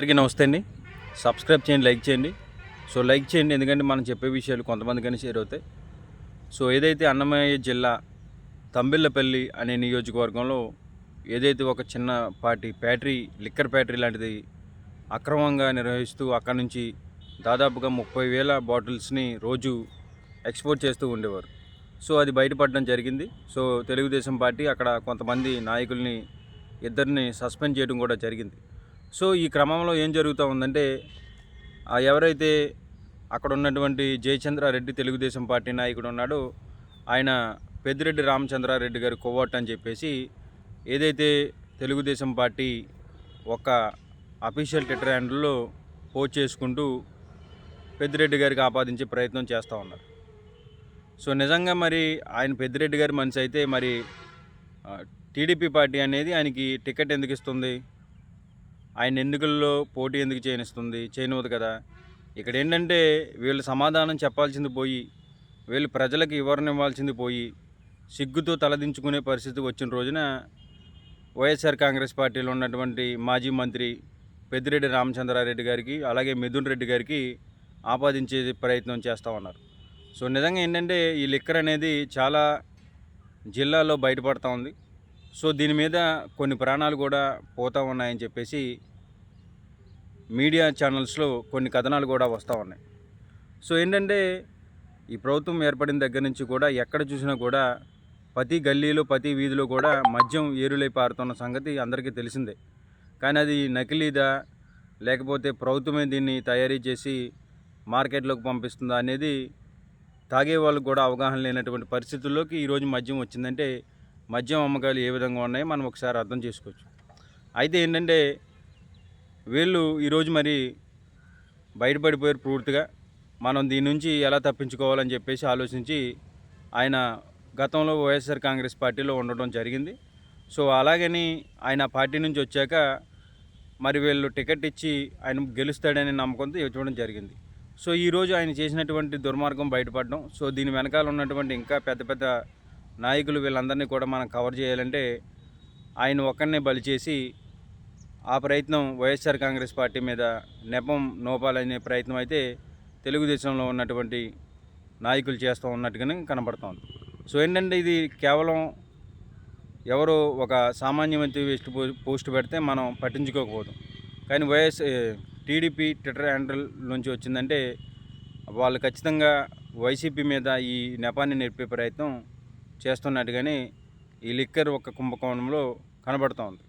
అందరికీ నమస్తే అండి. సబ్స్క్రైబ్ చేయండి లైక్ చేయండి. సో లైక్ చేయండి ఎందుకంటే మనం చెప్పే విషయాలు కొంతమందికైనా షేర్ అవుతాయి. సో ఏదైతే అన్నమయ్య జిల్లా తంబిళ్ళపల్లి అనే నియోజకవర్గంలో ఏదైతే ఒక చిన్న పార్టీ ప్యాటరీ లిక్కర్ ఫ్యాటరీ లాంటిది అక్రమంగా నిర్వహిస్తూ అక్కడ నుంచి దాదాపుగా ముప్పై వేల బాటిల్స్ని రోజు ఎక్స్పోర్ట్ చేస్తూ ఉండేవారు. సో అది బయటపడడం జరిగింది. సో తెలుగుదేశం పార్టీ అక్కడ కొంతమంది నాయకుల్ని ఇద్దరిని సస్పెండ్ చేయడం కూడా జరిగింది. సో ఈ క్రమంలో ఏం జరుగుతూ ఉందంటే ఎవరైతే అక్కడ ఉన్నటువంటి జయచంద్రారెడ్డి తెలుగుదేశం పార్టీ నాయకుడు ఉన్నాడో ఆయన పెద్దిరెడ్డి రామచంద్రారెడ్డి గారి కొవ్వట్ అని చెప్పేసి ఏదైతే తెలుగుదేశం పార్టీ ఒక అఫీషియల్ ట్విట్టర్ హ్యాండిల్లో పోస్ట్ చేసుకుంటూ పెద్దిరెడ్డి గారికి ఆపాదించే ప్రయత్నం చేస్తూ ఉన్నారు. సో నిజంగా మరి ఆయన పెద్దిరెడ్డి గారి మనిషి అయితే మరి టీడీపీ పార్టీ అనేది ఆయనకి టికెట్ ఎందుకు ఇస్తుంది? ఆయన ఎన్నికల్లో పోటీ ఎందుకు చేయనిస్తుంది చేయనివ్వదు కదా. ఇక్కడ ఏంటంటే వీళ్ళు సమాధానం చెప్పాల్సింది పోయి వీళ్ళు ప్రజలకు వివరణ ఇవ్వాల్సింది పోయి సిగ్గుతో తలదించుకునే పరిస్థితి వచ్చిన రోజున వైఎస్ఆర్ కాంగ్రెస్ పార్టీలో ఉన్నటువంటి మాజీ మంత్రి పెద్దిరెడ్డి రామచంద్రారెడ్డి గారికి అలాగే మిథున్ రెడ్డి గారికి ఆపాదించే ప్రయత్నం చేస్తూ ఉన్నారు. సో నిజంగా ఏంటంటే ఈ లిక్కర్ అనేది చాలా జిల్లాలో బయటపడతా ఉంది. సో దీని మీద కొన్ని ప్రాణాలు కూడా పోతూ ఉన్నాయని చెప్పేసి మీడియా ఛానల్స్లో కొన్ని కథనాలు కూడా వస్తూ ఉన్నాయి. సో ఏంటంటే ఈ ప్రభుత్వం ఏర్పడిన దగ్గర నుంచి కూడా ఎక్కడ చూసినా కూడా ప్రతి గల్లీలో ప్రతి వీధిలో కూడా మద్యం ఏరులై పారుతున్న సంగతి అందరికీ తెలిసిందే. కానీ అది నకిలీదా? లేకపోతే ప్రభుత్వమే దీన్ని తయారీ చేసి మార్కెట్లోకి పంపిస్తుందా అనేది తాగే వాళ్ళకు కూడా అవగాహన లేనటువంటి పరిస్థితుల్లోకి ఈరోజు మద్యం వచ్చిందంటే మద్యం అమ్మకాలు ఏ విధంగా ఉన్నాయో మనం ఒకసారి అర్థం చేసుకోవచ్చు. అయితే ఏంటంటే వీళ్ళు ఈరోజు మరి బయటపడిపోయారు పూర్తిగా. మనం దీని నుంచి ఎలా తప్పించుకోవాలని చెప్పేసి ఆలోచించి ఆయన గతంలో వైఎస్ఆర్ కాంగ్రెస్ పార్టీలో ఉండడం జరిగింది. సో అలాగని ఆయన పార్టీ నుంచి వచ్చాక మరి వీళ్ళు టికెట్ ఇచ్చి ఆయన గెలుస్తాడనే నమ్మకంతో ఇవ్వడం జరిగింది. సో ఈరోజు ఆయన చేసినటువంటి దుర్మార్గం బయటపడడం సో దీని వెనకాల ఉన్నటువంటి ఇంకా పెద్ద పెద్ద నాయకులు వీళ్ళందరినీ కూడా మనం కవర్ చేయాలంటే ఆయన ఒక్కరినే బలి చేసి ఆ ప్రయత్నం వైఎస్ఆర్ కాంగ్రెస్ పార్టీ మీద నెపం నోపాలనే ప్రయత్నం అయితే తెలుగుదేశంలో ఉన్నటువంటి నాయకులు చేస్తూ ఉన్నట్టుగానే కనబడుతోంది సో ఏంటంటే ఇది కేవలం ఎవరో ఒక సామాన్య మంత్రి వేస్ట్ పోస్ట్ పెడితే మనం పట్టించుకోకపోదు. కానీ వైఎస్ టీడీపీ ట్విట్టర్ హ్యాండిల్ నుంచి వచ్చిందంటే వాళ్ళు ఖచ్చితంగా వైసీపీ మీద ఈ నెపాన్ని నేర్పే ప్రయత్నం చేస్తున్నట్టుగానే ఈ లిక్కర్ ఒక కుంభకోణంలో కనబడుతోంది